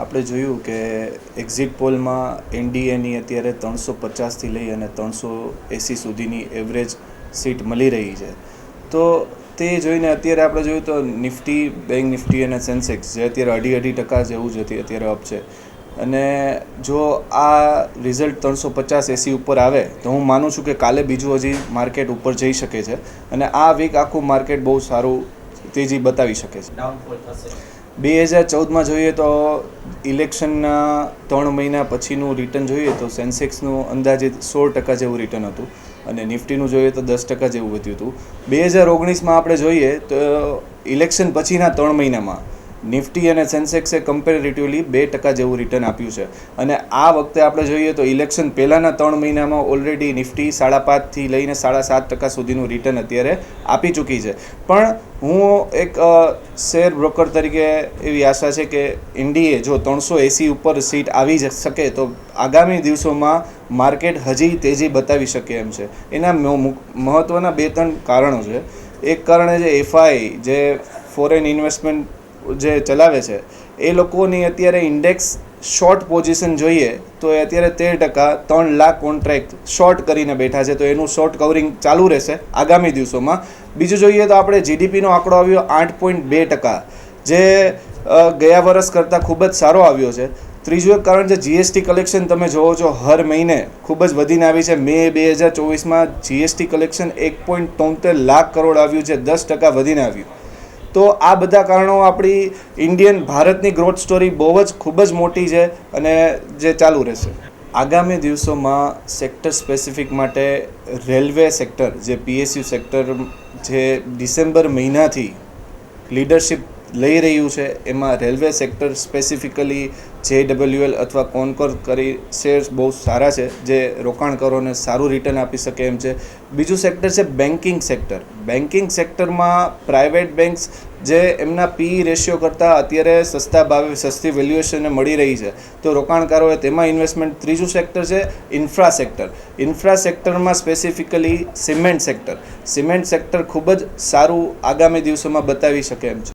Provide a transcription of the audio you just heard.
આપણે જોયું કે એક્ઝિટ પોલમાં એનડીએની અત્યારે ત્રણસો પચાસથી લઈ અને ત્રણસો એંસી સુધીની એવરેજ સીટ મળી રહી છે. તો તે જોઈને અત્યારે આપણે જોયું તો નિફ્ટી બેંક નિફ્ટી અને સેન્સેક્સ જે અત્યારે અઢી અઢી ટકા જેવું જ અત્યારે અપ છે. અને જો આ રિઝલ્ટ ત્રણસો પચાસ એસી ઉપર આવે, તો હું માનું છું કે કાલે બીજું હજી માર્કેટ ઉપર જઈ શકે છે. અને આ વીક આખું માર્કેટ બહુ સારું તેજી બતાવી શકે છે. બે હજાર ચૌદમાં જોઈએ તો ઇલેક્શનના ત્રણ મહિના પછીનું રિટર્ન જોઈએ તો સેન્સેક્સનું અંદાજિત સોળ ટકા જેવું રિટર્ન હતું અને નિફ્ટીનું જોઈએ તો દસ ટકા જેવું વધ્યું હતું. બે હજાર ઓગણીસમાં આપણે જોઈએ તો ઇલેક્શન પછીના ત્રણ મહિનામાં નિફ્ટી અને સેન્સેક્સે કમ્પેરેટિવલી બે ટકા જેવું રિટર્ન આપ્યું છે. અને આ વખતે આપણે જોઈએ તો ઇલેક્શન પહેલાંના ત્રણ મહિનામાં ઓલરેડી નિફ્ટી સાડા પાંચથી લઈને સાડા સાત ટકા સુધીનું રિટર્ન અત્યારે આપી ચૂકી છે. પણ હું એક શેર બ્રોકર તરીકે એવી આશા છે કે ઇન્ડીએ જો ત્રણસો એસી ઉપર સીટ આવી જ શકે તો આગામી દિવસોમાં માર્કેટ હજી તેજી બતાવી શકે એમ છે. એના મહત્ત્વના બે ત્રણ કારણો છે. એક કારણ છે એફઆઈ જે ફોરેન ઇન્વેસ્ટમેન્ટ જે ચલાવે છે, એ લોકોની અત્યારે ઇન્ડેક્સ શોર્ટ પોઝિશન જોઈએ તો એ અત્યારે તેર ટકા ત્રણ લાખ કોન્ટ્રાક્ટ શોર્ટ કરીને બેઠા છે, તો એનું શોર્ટ કવરિંગ ચાલુ રહેશે આગામી દિવસોમાં. બીજું જોઈએ તો આપણે જીડીપીનો આંકડો આવ્યો આઠ પોઈન્ટ બે ટકા, જે ગયા વર્ષ કરતાં ખૂબ જ સારો આવ્યો છે. ત્રીજું એક કારણ છે જીએસટી કલેક્શન તમે જોવો છો, હર મહિને ખૂબ જ વધીને આવી છે. મે બે હજાર ચોવીસમાં જીએસટી કલેક્શન એક પોઈન્ટ તોતેર લાખ કરોડ આવ્યું છે, દસ ટકા વધીને આવ્યું. તો આ બધા કારણો આપણી ઇન્ડિયન ભારતની ગ્રોથ સ્ટોરી બહુ જ ખૂબ જ મોટી છે અને જે ચાલુ રહેશે. આગામી દિવસોમાં સેક્ટર સ્પેસિફિક માટે રેલવે સેક્ટર જે પીએસયુ સેક્ટર જે ડિસેમ્બર મહિનાથી લીડરશિપ લઈ રહ્યું છે. એમાં રેલવે સેક્ટર સ્પેસિફિકલી જે ડબલ્યુએલ અથવા કોનકોર કરી શેર્સ બહુ સારા છે, જે રોકાણકારોને સારું રિટર્ન આપી શકે એમ છે. બીજું સેક્ટર છે બેન્કિંગ સેક્ટર બેન્કિંગ સેક્ટરમાં પ્રાઇવેટ બેન્ક્સ જે એમના પી રેશિયો કરતાં અત્યારે સસ્તા ભાવે, સસ્તી વેલ્યુએશને મળી રહી છે. તો રોકાણકારોએ તેમાં ઇન્વેસ્ટમેન્ટ ત્રીજું સેક્ટર છે ઇન્ફ્રા સેક્ટર ઇન્ફ્રા સેક્ટરમાં specifically cement sector cement sector ખૂબ જ સારું આગામી દિવસોમાં બતાવી શકે એમ છે.